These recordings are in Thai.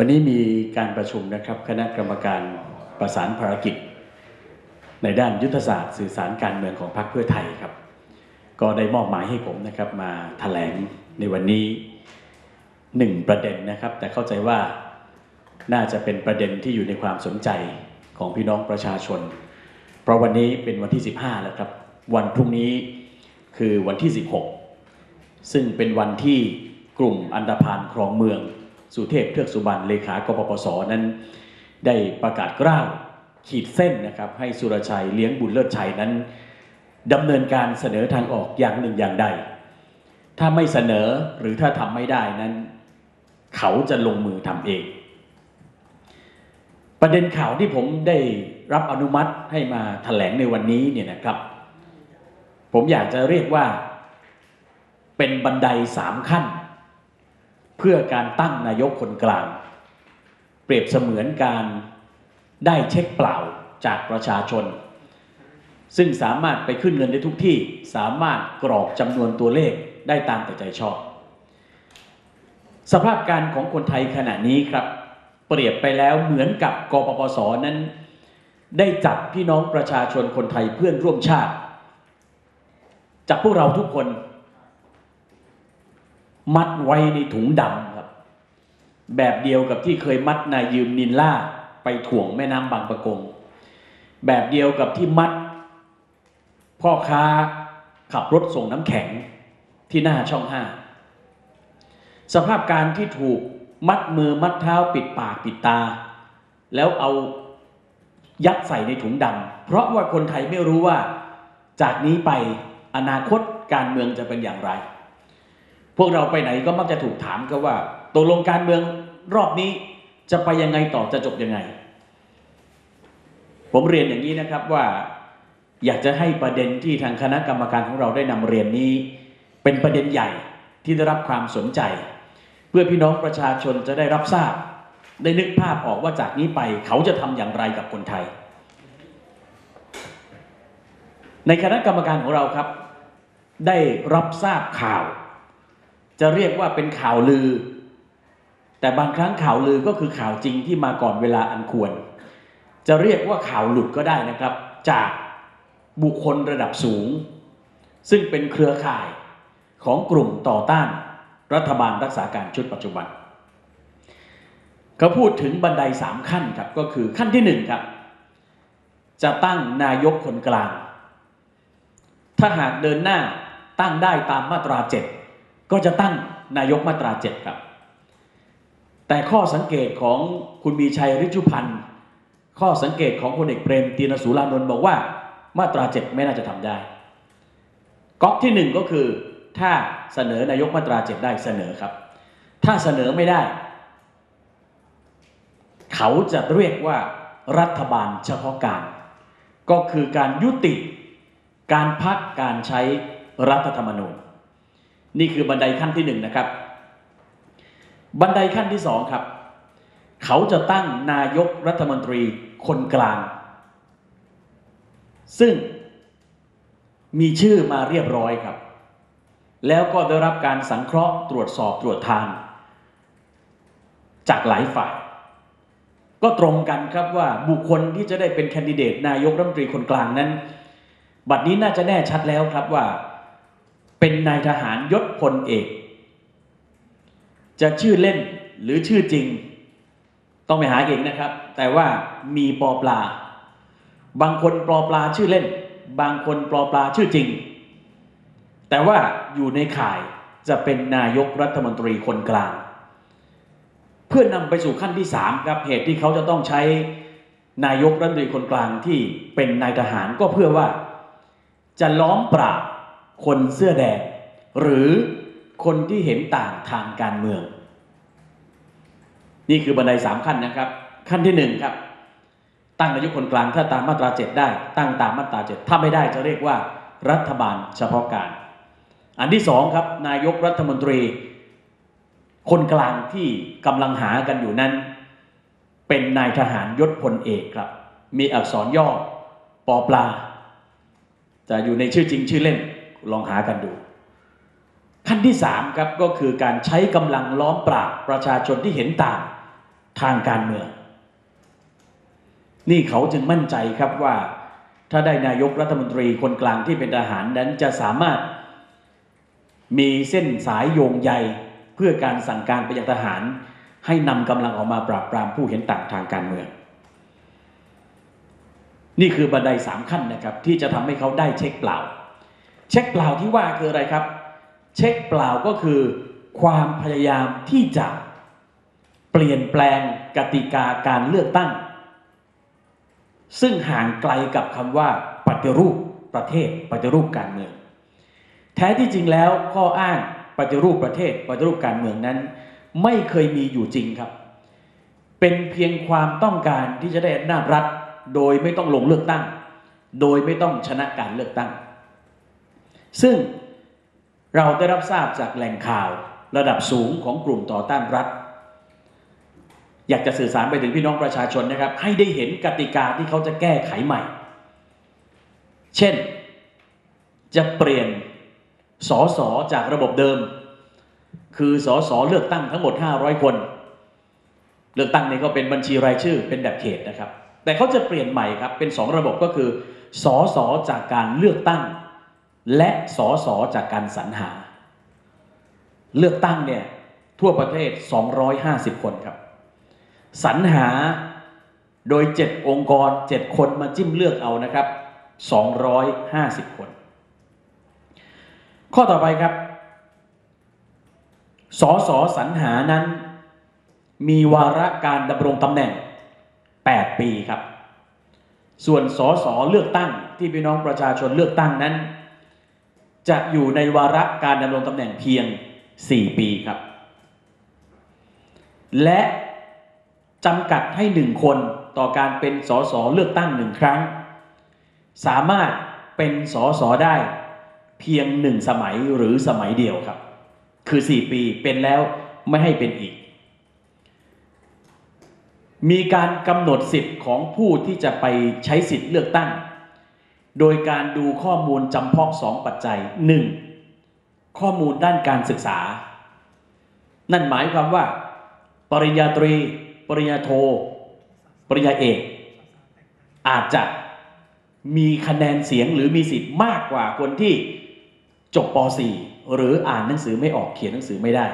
วันนี้มีการประชุมนะครับคณะกรรมการประสานภารกิจ ในด้านยุทธศาสตร์สื่อสารการเมืองของพรรคเพื่อไทยครับ ก็ได้มอบหมายให้ผมนะครับมาแถลงในวันนี้หนึ่งประเด็นนะครับ แต่เข้าใจว่าน่าจะเป็นประเด็นที่อยู่ในความสนใจของพี่น้องประชาชน เพราะวันนี้เป็นวันที่ 15 แล้วครับ วันพรุ่งนี้คือวันที่ 16 ซึ่งเป็นวันที่กลุ่มอันดาพานครองเมือง สุเทพเทือกสุบรรณเลขากปปสนั้น ได้ประกาศกล้าวขีดเส้นนะครับให้สุรชัยเลี้ยงบุญเลิศชัยนั้นดำเนินการเสนอทางออกอย่างหนึ่งอย่างใด ถ้าไม่เสนอหรือถ้าทำไม่ได้นั้น เขาจะลงมือทำเอง ประเด็นข่าวที่ผมได้รับอนุมัติให้มาแถลงในวันนี้เนี่ยนะครับ ผมอยากจะเรียกว่าเป็นบันไดสามขั้น เพื่อการตั้งนายกคนกลาง เปรียบเสมือนการได้เช็คเปล่าจากประชาชน ซึ่งสามารถไปขึ้นเงินได้ทุกที่สามารถกรอกจำนวนตัวเลขได้ตามแต่ใจชอบ สภาพการของคนไทยขณะนี้ครับ เปรียบไปแล้วเหมือนกับกปปสนั้น ได้จับพี่น้องประชาชนคนไทยเพื่อนร่วมชาติจับพวกเราทุกคน มัดไว้ในถุงดำครับ แบบเดียวกับที่เคยมัดนายยืมนินล่าไปถ่วงแม่น้ำบางปะกง แบบเดียวกับที่มัด พ่อค้าขับรถส่งน้ำแข็งที่หน้าช่องห้าสภาพการที่ถูกมัดมือมัดเท้าปิดปากปิดตา แล้วเอายัดใส่ในถุงดำเพราะว่าคนไทยไม่รู้ว่าจากนี้ไปอนาคตการเมืองจะเป็นอย่างไร พวกเราไปไหนก็มักจะถูกถามกันว่าตกลงการเมืองรอบนี้จะไปยังไงต่อจะจบยังไง ผมเรียนอย่างนี้นะครับว่าอยากจะให้ประเด็นที่ทางคณะกรรมการของเราได้นำเรียนนี้ เป็นประเด็นใหญ่ที่ได้รับความสนใจ เพื่อพี่น้องประชาชนจะได้รับทราบ ได้นึกภาพออกว่าจากนี้ไปเขาจะทำอย่างไรกับคนไทย ในคณะกรรมการของเราครับ ได้รับทราบข่าว จะเรียกว่าเป็นข่าวลือ แต่บางครั้งข่าวลือก็คือข่าวจริงที่มาก่อนเวลาอันควร จะเรียกว่าข่าวหลุดก็ได้นะครับ จากบุคคลระดับสูง ซึ่งเป็นเครือข่ายของกลุ่มต่อต้านรัฐบาลรักษาการชุดปัจจุบันเขาพูดถึงบันไดสามขั้นครับก็คือขั้นที่หนึ่งครับ จะตั้งนายกคนกลาง ถ้าหากเดินหน้าตั้งได้ตามมาตราเจ็ด ก็จะตั้งนายกมาตราเจ็ดครับ แต่ข้อสังเกตของคุณมีชัยฤชุพันธ์ข้อสังเกตของพลเอกเปรมตีนสุรานนท์บอกว่ามาตราเจ็ดไม่น่าจะทำได้ก๊อกที่หนึ่งก็คือถ้าเสนอนายกมาตราเจ็ดได้เสนอครับ ถ้าเสนอไม่ได้ เขาจะเรียกว่ารัฐบาลเฉพาะการ ก็คือการยุติการพักการใช้รัฐธรรมนูญ นี่คือบันไดขั้นที่หนึ่งนะครับ บันไดขั้นที่สองครับ เขาจะตั้งนายกรัฐมนตรีคนกลาง ซึ่งมีชื่อมาเรียบร้อยครับ แล้วก็ได้รับการสังเคราะห์ตรวจสอบตรวจทาน จากหลายฝ่าย ก็ตรงกันครับว่าบุคคลที่จะได้เป็นแคนดิเดตนายกรัฐมนตรีคนกลางนั้น บัดนี้น่าจะแน่ชัดแล้วครับว่า เป็นนายทหารยศพลเอก จะชื่อเล่นหรือชื่อจริง ต้องไปหาเองนะครับ แต่ว่ามีปอปลา บางคนปลอปลาชื่อเล่น บางคนปลอปลาชื่อจริง แต่ว่าอยู่ในข่ายจะเป็นนายกรัฐมนตรีคนกลาง เพื่อนำไปสู่ขั้นที่สามครับเหตุที่เขาจะต้องใช้นายกรัฐมนตรีคนกลางที่เป็นนายทหารก็เพื่อว่า จะล้อมปราบ คนเสื้อแดง หรือคนที่เห็นต่างทางการเมือง นี่คือบันไดสามขั้นนะครับ ขั้นที่หนึ่งครับ ตั้งนายกคนกลางถ้าตามมาตราเจ็ดได้ ตั้งตามมาตราเจ็ดถ้าไม่ได้จะเรียกว่ารัฐบาลเฉพาะการ อันที่สองครับ นายกรัฐมนตรี คนกลางที่กำลังหากันอยู่นั้น เป็นนายทหารยศพลเอกครับ มีอักษรย่อปอปลาจะอยู่ในชื่อจริงชื่อเล่น ลองหากันดู ขั้นที่สามครับก็คือการใช้กำลังล้อมปราบประชาชนที่เห็นต่างทางการเมือง นี่เขาจึงมั่นใจครับว่า ถ้าได้นายกรัฐมนตรีคนกลางที่เป็นทหารนั้นจะสามารถ มีเส้นสายโยงใยเพื่อการสั่งการไปยังทหาร ให้นำกำลังออกมาปราบปรามผู้เห็นต่างทางการเมืองนี่คือบันไดสามขั้นนะครับ ที่จะทำให้เขาได้เช็คเปล่า เช็คเปล่าที่ว่าคืออะไรครับ เช็คเปล่าก็คือ ความพยายามที่จะเปลี่ยนแปลงกติกาการเลือกตั้ง ซึ่งห่างไกลกับคำว่าปฏิรูปประเทศปฏิรูปการเมือง แท้ที่จริงแล้วข้ออ้างปฏิรูปประเทศปฏิรูปการเมืองนั้น ไม่เคยมีอยู่จริงครับ เป็นเพียงความต้องการที่จะได้อำนาจรัฐ โดยไม่ต้องลงเลือกตั้ง โดยไม่ต้องชนะการเลือกตั้ง ซึ่งเราได้รับทราบจากแหล่งข่าวระดับสูงของกลุ่มต่อต้านรัฐ อยากจะสื่อสารไปถึงพี่น้องประชาชนนะครับ ให้ได้เห็นกติกาที่เขาจะแก้ไขใหม่ เช่น จะเปลี่ยนสอสอจากระบบเดิม คือสอสอเลือกตั้งทั้งหมด 500 คน เลือกตั้งนี่ก็เป็นบัญชีรายชื่อเป็นแบบเขตนะครับ แต่เขาจะเปลี่ยนใหม่ครับเป็นสองระบบก็คือสอสอจากการเลือกตั้ง และสอสอจากการสรรหา เลือกตั้งเนี่ยทั่วประเทศ 250 คนครับ สรรหาโดย 7 องค์กร 7 คนมาจิ้มเลือกเอานะครับ 250 คน ข้อต่อไปครับสอสอสรรหานั้น มีวาระการดำรงตำแหน่ง 8 ปีครับ ส่วนสอสอเลือกตั้งที่พี่น้องประชาชนเลือกตั้งนั้น จะอยู่ในวาระการดำรงตำแหน่งเพียง 4 ปีครับ และจำกัดให้หนึ่งคนต่อการเป็นสสเลือกตั้งหนึ่งครั้ง สามารถเป็นสสได้เพียงหนึ่งสมัยหรือสมัยเดียวครับ คือ 4 ปีเป็นแล้วไม่ให้เป็นอีก มีการกำหนดสิทธิ์ของผู้ที่จะไปใช้สิทธิ์เลือกตั้ง โดยการดูข้อมูลจำเพาะสองปัจจัย 1. ข้อมูลด้านการศึกษา นั่นหมายความว่า ปริญญาตรี ปริญญาโท ปริญญาเอก อาจจะมีคะแนนเสียงหรือมีสิทธิ์มากกว่าคนที่จบป .4 หรืออ่านหนังสือไม่ออกเขียนหนังสือไม่ได้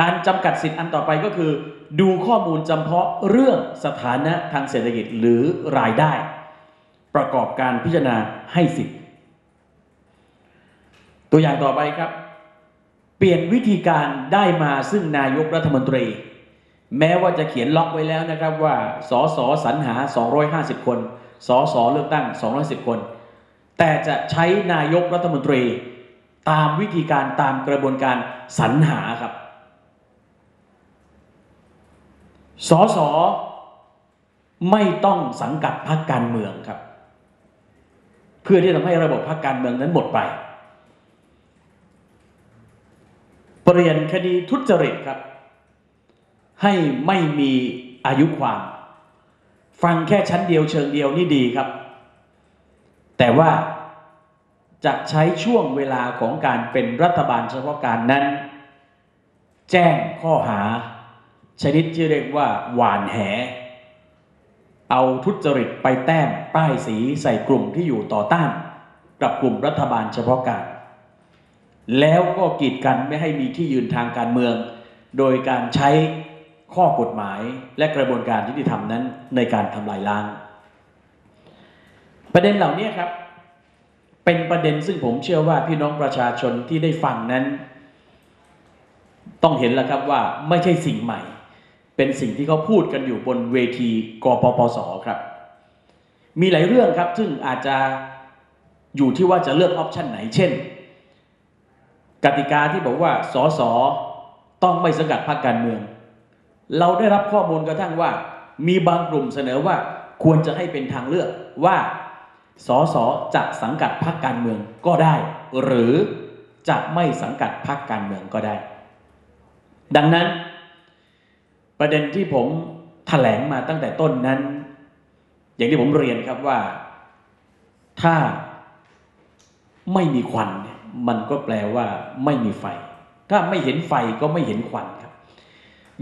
การจำกัดสิทธิ์อันต่อไปก็คือ ดูข้อมูลจำเพาะเรื่องสถานะทางเศรษฐกิจหรือรายได้ ประกอบการพิจารณาให้สิทธิ์ ตัวอย่างต่อไปครับ เปลี่ยนวิธีการได้มาซึ่งนายกรัฐมนตรี แม้ว่าจะเขียนล็อกไว้แล้วนะครับว่าสสสรรหา 250 คนสสเลือกตั้ง 210 คน แต่จะใช้นายกรัฐมนตรี ตามวิธีการตามกระบวนการสรรหาครับ สสไม่ต้องสังกัดพรรคการเมืองครับ เพื่อที่ทำให้ระบบพรรคการเมืองนั้นหมดไป เปลี่ยนคดีทุจริตครับ ให้ไม่มีอายุความ ฟังแค่ชั้นเดียวเชิงเดียวนี่ดีครับ แต่ว่าจะใช้ช่วงเวลาของการเป็นรัฐบาลเฉพาะการนั้น แจ้งข้อหา ชนิดที่เรียกว่า หวานแห เอาทุจริตไปแต้มป้ายสีใส่กลุ่มที่อยู่ต่อต้าน กับกลุ่มรัฐบาลเฉพาะการ แล้วก็กีดกันไม่ให้มีที่ยืนทางการเมือง โดยการใช้ข้อกฎหมายและกระบวนการยุติธรรมนั้นในการทำลายล้าง ประเด็นเหล่านี้ครับ เป็นประเด็นซึ่งผมเชื่อว่าพี่น้องประชาชนที่ได้ฟังนั้น ต้องเห็นแล้วครับว่าไม่ใช่สิ่งใหม่ เป็นสิ่งที่เขาพูดกันอยู่บนเวทีกปปสครับ มีหลายเรื่องครับซึ่งอาจจะอยู่ที่ว่าจะเลือกออปชันไหน เช่น กติกาที่บอกว่าสสต้องไม่สังกัดพรรคการเมือง เราได้รับข้อมูลกระทั่งว่า มีบางกลุ่มเสนอว่าควรจะให้เป็นทางเลือกว่าสสจะสังกัดพรรคการเมืองก็ได้ หรือจะไม่สังกัดพรรคการเมืองก็ได้ ดังนั้น ประเด็นที่ผมถแถลงมาตั้งแต่ต้นนั้น อย่างที่ผมเรียนครับว่า ถ้าไม่มีควันมันก็แปลว่าไม่มีไฟ ถ้าไม่เห็นไฟก็ไม่เห็นควันครับ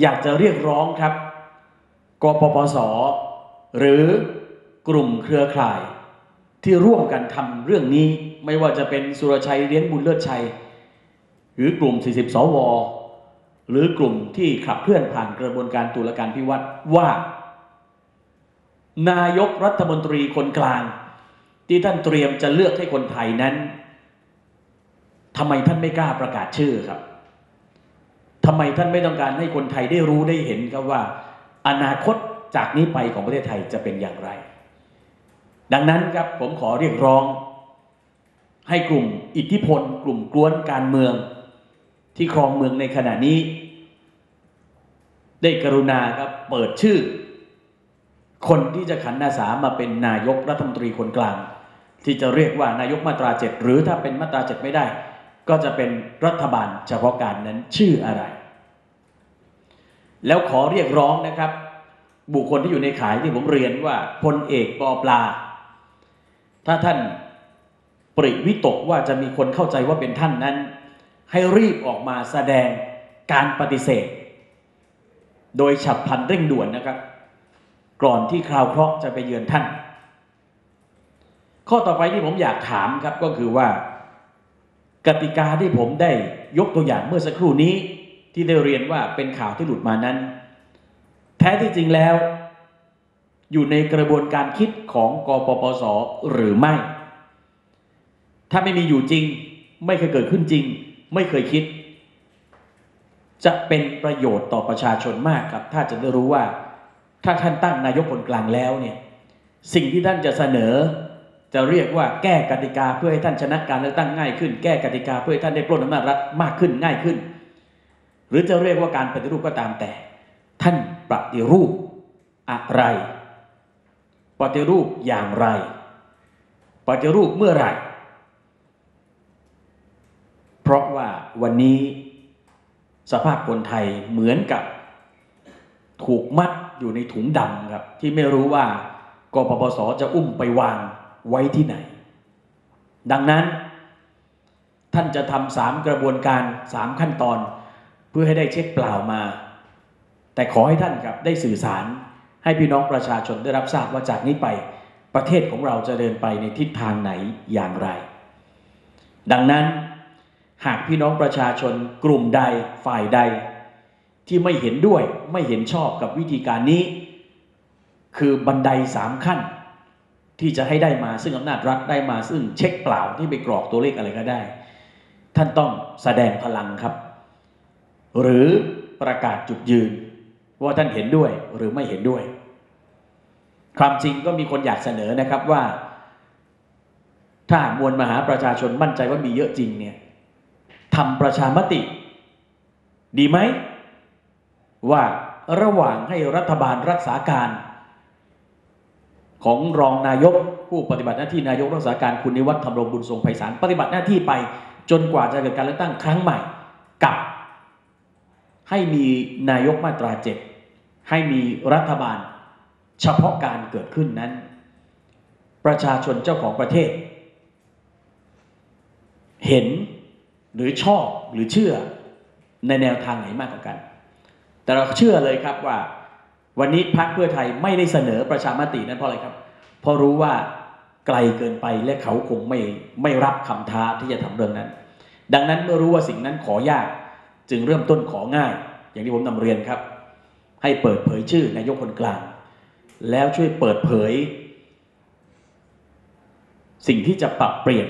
อยากจะเรียกร้องครับกปปส หรือกลุ่มเครือข่าย ที่ร่วมกันทำเรื่องนี้ ไม่ว่าจะเป็นสุรชัยเลี้ยงบุญเลิศชัย หรือกลุ่ม 40 สว หรือกลุ่มที่ขับเคลื่อนผ่านกระบวนการตุลาการพิวัตรว่า นายกรัฐมนตรีคนกลาง ที่ท่านเตรียมจะเลือกให้คนไทยนั้นทำไมท่านไม่กล้าประกาศชื่อครับทำไมท่านไม่ต้องการให้คนไทยได้รู้ได้เห็นครับว่า อนาคตจากนี้ไปของประเทศไทยจะเป็นอย่างไร ดังนั้นครับผมขอเรียกร้อง ให้กลุ่มอิทธิพล กลุ่มกวนการเมือง ที่ครองเมืองในขณะนี้ ได้กรุณาครับเปิดชื่อ คนที่จะขันอาสามาเป็นนายกรัฐมนตรีคนกลาง ที่จะเรียกว่านายกมาตราเจ็ดหรือถ้าเป็นมาตราเจ็ดไม่ได้ ก็จะเป็นรัฐบาลเฉพาะการนั้นชื่ออะไร แล้วขอเรียกร้องนะครับ บุคคลที่อยู่ในขายที่ผมเรียนว่าพลเอกปอปลา ถ้าท่านปริวิตกว่าจะมีคนเข้าใจว่าเป็นท่านนั้น ให้รีบออกมาแสดงการปฏิเสธ โดยฉับพลันเร่งด่วนนะครับ ก่อนที่คราวเคราะห์จะไปเยือนท่าน ข้อต่อไปที่ผมอยากถามครับก็คือว่ากติกาที่ผมได้ยกตัวอย่างเมื่อสักครู่นี้ที่ได้เรียนว่าเป็นข่าวที่หลุดมานั้น แท้ที่จริงแล้ว อยู่ในกระบวนการคิดของกปปสหรือไม่ ถ้าไม่มีอยู่จริง ไม่เคยเกิดขึ้นจริง ไม่เคยคิด จะเป็นประโยชน์ต่อประชาชนมากครับ ถ้าจะได้รู้ว่า ถ้าท่านตั้งนายกคนกลางแล้วเนี่ย สิ่งที่ท่านจะเสนอ จะเรียกว่าแก้กติกาเพื่อให้ท่านชนะการเลือกตั้งง่ายขึ้น แก้กติกาเพื่อให้ท่านได้ปล้นอำนาจรัฐมากขึ้นง่ายขึ้น หรือจะเรียกว่าการปฏิรูปก็ตามแต่ ท่านปฏิรูปอะไร ปฏิรูปอย่างไร ปฏิรูปเมื่อไหร่ ราะว่าวันนี้สภาพคนไทยเหมือนกับถูกมัดอยู่ในถุงดำครับ ที่ไม่รู้ว่ากปปสจะอุ้มไปวางไว้ที่ไหน ดังนั้น ท่านจะทำสามกระบวนการสามขั้นตอน เพื่อให้ได้เช็คเปล่ามา แต่ขอให้ท่านครับได้สื่อสารให้พี่น้องประชาชนได้รับทราบว่าจากนี้ไปประเทศของเราจะเดินไปในทิศทางไหนอย่างไร ดังนั้น หากพี่น้องประชาชนกลุ่มใดฝ่ายใด ที่ไม่เห็นด้วยไม่เห็นชอบกับวิธีการนี้ คือบันไดสามขั้น ที่จะให้ได้มาซึ่งอำนาจรัฐได้มาซึ่งเช็คเปล่าที่ไปกรอกตัวเลขอะไรก็ได้ ท่านต้องแสดงพลังครับ หรือประกาศจุดยืน ว่าท่านเห็นด้วยหรือไม่เห็นด้วย ความจริงก็มีคนอยากเสนอนะครับว่า ถ้ามวลมหาประชาชนมั่นใจว่ามีเยอะจริงเนี่ย ทำประชามติ ดีไหม ว่าระหว่างให้รัฐบาลรักษาการ ของรองนายกผู้ปฏิบัติหน้าที่นายกรักษาการคุณนิวัฒน์ธรรมรงบุญทรงไพศาลปฏิบัติหน้าที่ไป จนกว่าจะเกิดการเลือกตั้งครั้งใหม่กับ ให้มีนายกมาตราเจ็ดให้มีรัฐบาลเฉพาะการเกิดขึ้นนั้น ประชาชนเจ้าของประเทศ เห็น หรือชอบหรือเชื่อในแนวทางไหนมากกว่ากัน แต่เราเชื่อเลยครับว่า วันนี้พรรคเพื่อไทยไม่ได้เสนอประชามตินั้นเพราะอะไรครับ เพราะรู้ว่าไกลเกินไปและเขาคงไม่ไม่รับคำท้าที่จะทำเรื่องนั้น ดังนั้นเมื่อรู้ว่าสิ่งนั้นขอยาก จึงเริ่มต้นของ่าย อย่างที่ผมนำเรียนครับ ให้เปิดเผยชื่อนายกคนกลาง แล้วช่วยเปิดเผย สิ่งที่จะปรับเปลี่ยน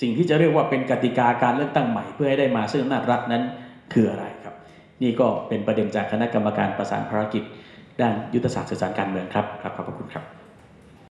สิ่งที่จะเรียกว่าเป็นกติกาการเลือกตั้งใหม่ เพื่อให้ได้มาซึ่งอำนาจรัฐนั้นคืออะไรครับ นี่ก็เป็นประเด็นจากคณะกรรมการประสานภารกิจ ด้านยุทธศาสตร์สื่อสารการเมืองครับครับขอบพระคุณครับ